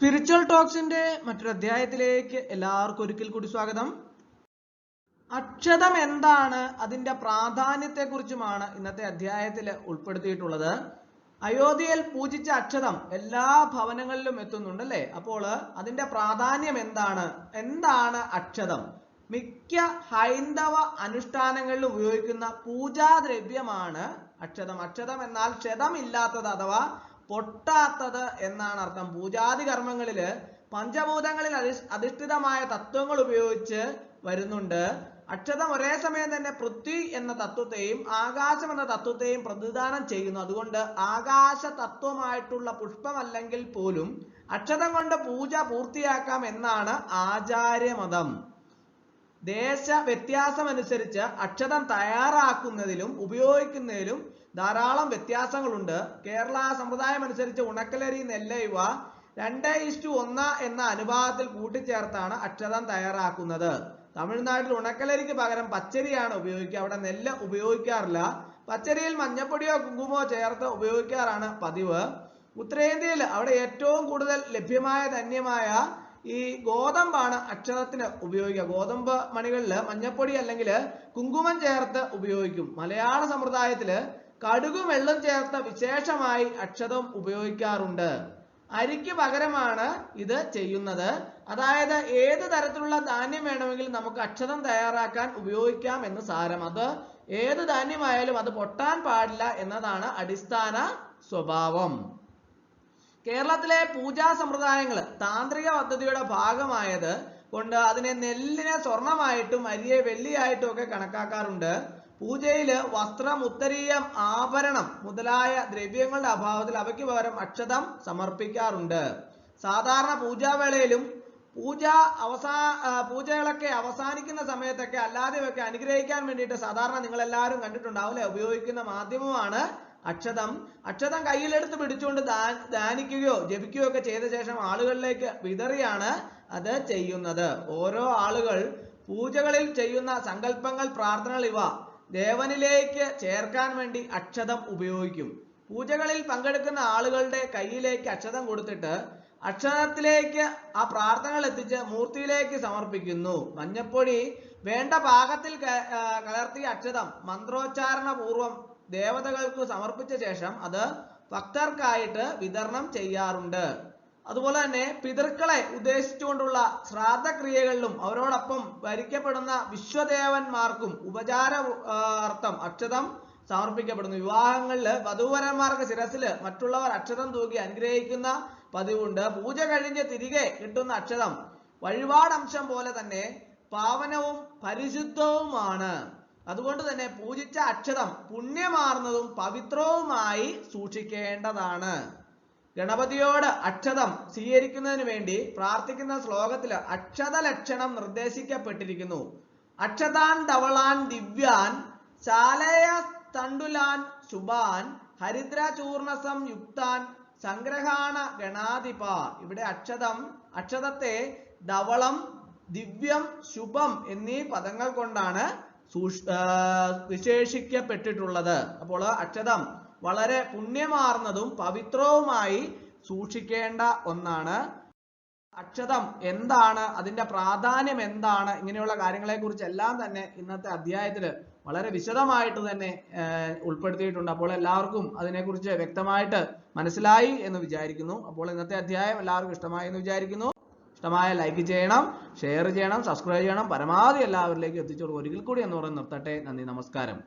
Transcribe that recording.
Spiritual ടോക്സിന്റെ മറ്റൊരു അധ്യായത്തിലേക്ക് എല്ലാവർക്കും ഒരിക്കൽ കൂടി സ്വാഗതം. അക്ഷതം എന്താണ്? അതിന്റെ പ്രാധാന്യത്തെ കുറിച്ചുമാണ് ഇന്നത്തെ അധ്യായത്തിൽ ഉൾപ്പെടുത്തിയിട്ടുള്ളത്. അയോധ്യയിൽ പൂജിച്ച അക്ഷതം എല്ലാ ഭവനങ്ങളിലും എത്തുന്നുണ്ടല്ലേ അപ്പോൾ അതിന്റെ പ്രാധാന്യം എന്താണ്? എന്താണ് അക്ഷതം? മിക്ക ഹൈന്ദവ അനുഷ്ഠാനങ്ങളിൽ ഉപയോഗിക്കുന്ന പൂജാദ്രവ്യമാണ് അക്ഷതം. അക്ഷതം എന്നാൽ ക്ഷതമില്ലാത്തത് അഥവാ പൊട്ടാത്തത് എന്നാണ് അർത്ഥം. പൂജാതി കർമ്മങ്ങളിൽ പഞ്ചഭൂതങ്ങളിൽ അധി അധിഷ്ഠിതമായ തത്വങ്ങൾ ഉപയോഗിച്ച് വരുന്നുണ്ട്. അക്ഷതം ഒരേ സമയം തന്നെ പൃഥ്വി എന്ന തത്വത്തെയും ആകാശം എന്ന തത്വത്തെയും പ്രതിദാനം ചെയ്യുന്നു. അതുകൊണ്ട് ആകാശ തത്വമായിട്ടുള്ള പുഷ്പമല്ലെങ്കിൽ പോലും അക്ഷതം കൊണ്ട് പൂജ പൂർത്തിയാക്കാം എന്നാണ് ആചാര്യമതം. ദേശ വ്യത്യാസമനുസരിച്ച് അക്ഷതം തയ്യാറാക്കുന്നതിലും ഉപയോഗിക്കുന്നതിലും ധാരാളം വ്യത്യാസങ്ങളുണ്ട്. കേരള സമ്പ്രദായം അനുസരിച്ച് ഉണക്കലരി നെല്ല് ഇവ രണ്ട് ഇഷ്ടു ഒന്ന് എന്ന അനുപാതത്തിൽ കൂട്ടിച്ചേർത്താണ് അക്ഷതം തയ്യാറാക്കുന്നത്. തമിഴ്നാട്ടിൽ ഉണക്കലരിക്ക് പകരം പച്ചരിയാണ് ഉപയോഗിക്കുക. അവിടെ നെല്ല് ഉപയോഗിക്കാറില്ല. പച്ചരിയിൽ മഞ്ഞപ്പൊടിയോ കുങ്കുമോ ചേർത്ത് ഉപയോഗിക്കാറാണ് പതിവ്. ഉത്തരേന്ത്യയിൽ അവിടെ ഏറ്റവും കൂടുതൽ ലഭ്യമായ ധന്യമായ ഈ ഗോതമ്പാണ് അക്ഷതത്തിന് ഉപയോഗിക്കുക. ഗോതമ്പ് മണികളിൽ മഞ്ഞപ്പൊടി അല്ലെങ്കിൽ കുങ്കുമം ചേർത്ത് ഉപയോഗിക്കും. മലയാള സമ്പ്രദായത്തിൽ കടുകും വെള്ളം ചേർത്ത വിശേഷമായി അക്ഷതം ഉപയോഗിക്കാറുണ്ട്. അരിക്ക് പകരമാണ് ഇത് ചെയ്യുന്നത്. അതായത് ഏത് തരത്തിലുള്ള ധാന്യം വേണമെങ്കിലും നമുക്ക് അക്ഷതം തയ്യാറാക്കാൻ ഉപയോഗിക്കാം എന്ന് സാരം. അത് ഏത് ധാന്യമായാലും അത് പൊട്ടാൻ പാടില്ല എന്നതാണ് അടിസ്ഥാന സ്വഭാവം. കേരളത്തിലെ പൂജാ സമ്പ്രദായങ്ങൾ താന്ത്രിക പദ്ധതിയുടെ ഭാഗമായത് കൊണ്ട് അതിനെ നെല്ലിനെ സ്വർണമായിട്ടും അരിയെ വെള്ളിയായിട്ടും ഒക്കെ കണക്കാക്കാറുണ്ട്. പൂജയിൽ വസ്ത്രം ഉത്തരീയം ആഭരണം മുതലായ ദ്രവ്യങ്ങളുടെ അഭാവത്തിൽ അവയ്ക്ക് പകരം അക്ഷതം സമർപ്പിക്കാറുണ്ട്. സാധാരണ പൂജാവേളയിലും പൂജ അവസാ പൂജകളൊക്കെ അവസാനിക്കുന്ന സമയത്തൊക്കെ അല്ലാതെയൊക്കെ അനുഗ്രഹിക്കാൻ വേണ്ടിയിട്ട് സാധാരണ നിങ്ങൾ എല്ലാവരും കണ്ടിട്ടുണ്ടാവും അല്ലെ? ഉപയോഗിക്കുന്ന മാധ്യമമാണ് അക്ഷതം അക്ഷതം കയ്യിലെടുത്ത് പിടിച്ചുകൊണ്ട് ധ്യാനിക്കുകയോ ജപിക്കുകയോ ഒക്കെ ചെയ്ത ശേഷം ആളുകളിലേക്ക് വിതറിയാണ് അത് ചെയ്യുന്നത്. ഓരോ ആളുകൾ പൂജകളിൽ ചെയ്യുന്ന സങ്കല്പങ്ങൾ പ്രാർത്ഥനകൾ ഇവ ദേവനിലേക്ക് ചേർക്കാൻ വേണ്ടി അക്ഷതം ഉപയോഗിക്കും. പൂജകളിൽ പങ്കെടുക്കുന്ന ആളുകളുടെ കയ്യിലേക്ക് അക്ഷതം കൊടുത്തിട്ട് അക്ഷതത്തിലേക്ക് ആ പ്രാർത്ഥനകൾ എത്തിച്ച് മൂർത്തിയിലേക്ക് സമർപ്പിക്കുന്നു. മഞ്ഞപ്പൊടി വേണ്ട പാകത്തിൽ കലർത്തിയ അക്ഷതം മന്ത്രോച്ചാരണ പൂർവം ദേവതകൾക്ക് സമർപ്പിച്ച ശേഷം അത് ഭക്തർക്കായിട്ട് വിതരണം ചെയ്യാറുണ്ട്. അതുപോലെ തന്നെ പിതൃക്കളെ ഉദ്ദേശിച്ചുകൊണ്ടുള്ള ശ്രാദ്ധക്രിയകളിലും അവരോടൊപ്പം ഭരിക്കപ്പെടുന്ന വിശ്വദേവന്മാർക്കും ഉപചാര അർത്ഥം അക്ഷതം സമർപ്പിക്കപ്പെടുന്നു. വിവാഹങ്ങളിൽ വധൂവരന്മാർക്ക് ശിരസിൽ മറ്റുള്ളവർ അക്ഷതം തൂക്കി അനുഗ്രഹിക്കുന്ന പതിവുണ്ട്. പൂജ കഴിഞ്ഞ് തിരികെ കിട്ടുന്ന അക്ഷതം വഴിപാടംശം പോലെ തന്നെ പാവനവും പരിശുദ്ധവുമാണ്. അതുകൊണ്ട് തന്നെ പൂജിച്ച അക്ഷതം പുണ്യമാർന്നതും പവിത്രവുമായി സൂക്ഷിക്കേണ്ടതാണ്. ഗണപതിയോട് അക്ഷതം സ്വീകരിക്കുന്നതിന് വേണ്ടി പ്രാർത്ഥിക്കുന്ന ശ്ലോകത്തിൽ അക്ഷത ലക്ഷണം നിർദ്ദേശിക്കപ്പെട്ടിരിക്കുന്നു. അക്ഷതാൻ ധവളാൻ ദിവ്യാൻ ശാലയ തണ്ടുലാൻ ശുഭാൻ ഹരിദ്ര ചൂർണസം യുക്താൻ സംഗ്രഹാണ ഗണാധിപ. ഇവിടെ അക്ഷതം അക്ഷതത്തെ ധവളം ദിവ്യം ശുഭം എന്നീ പദങ്ങൾ കൊണ്ടാണ് വിശേഷിക്കപ്പെട്ടിട്ടുള്ളത്. അപ്പോൾ അക്ഷതം വളരെ പുണ്യമാർന്നതും പവിത്രവുമായി സൂക്ഷിക്കേണ്ട ഒന്നാണ്. അക്ഷതം എന്താണ്? അതിന്റെ പ്രാധാന്യം എന്താണ്? ഇങ്ങനെയുള്ള കാര്യങ്ങളെ കുറിച്ച് എല്ലാം തന്നെ ഇന്നത്തെ അധ്യായത്തിൽ വളരെ വിശദമായിട്ട് തന്നെ ഉൾപ്പെടുത്തിയിട്ടുണ്ട്. അപ്പോൾ എല്ലാവർക്കും അതിനെക്കുറിച്ച് വ്യക്തമായിട്ട് മനസ്സിലായി എന്ന് വിചാരിക്കുന്നു. അപ്പോൾ ഇന്നത്തെ അധ്യായം എല്ലാവർക്കും ഇഷ്ടമായി എന്ന് വിചാരിക്കുന്നു. ഇഷ്ടമായ ലൈക്ക് ചെയ്യണം ഷെയർ ചെയ്യണം സബ്സ്ക്രൈബ് ചെയ്യണം പരമാവധി എല്ലാവരിലേക്കും എത്തിച്ചു ഒരിക്കൽ കൂടി എന്ന് പറയുന്നത് നിർത്തട്ടെ. നന്ദി നമസ്കാരം.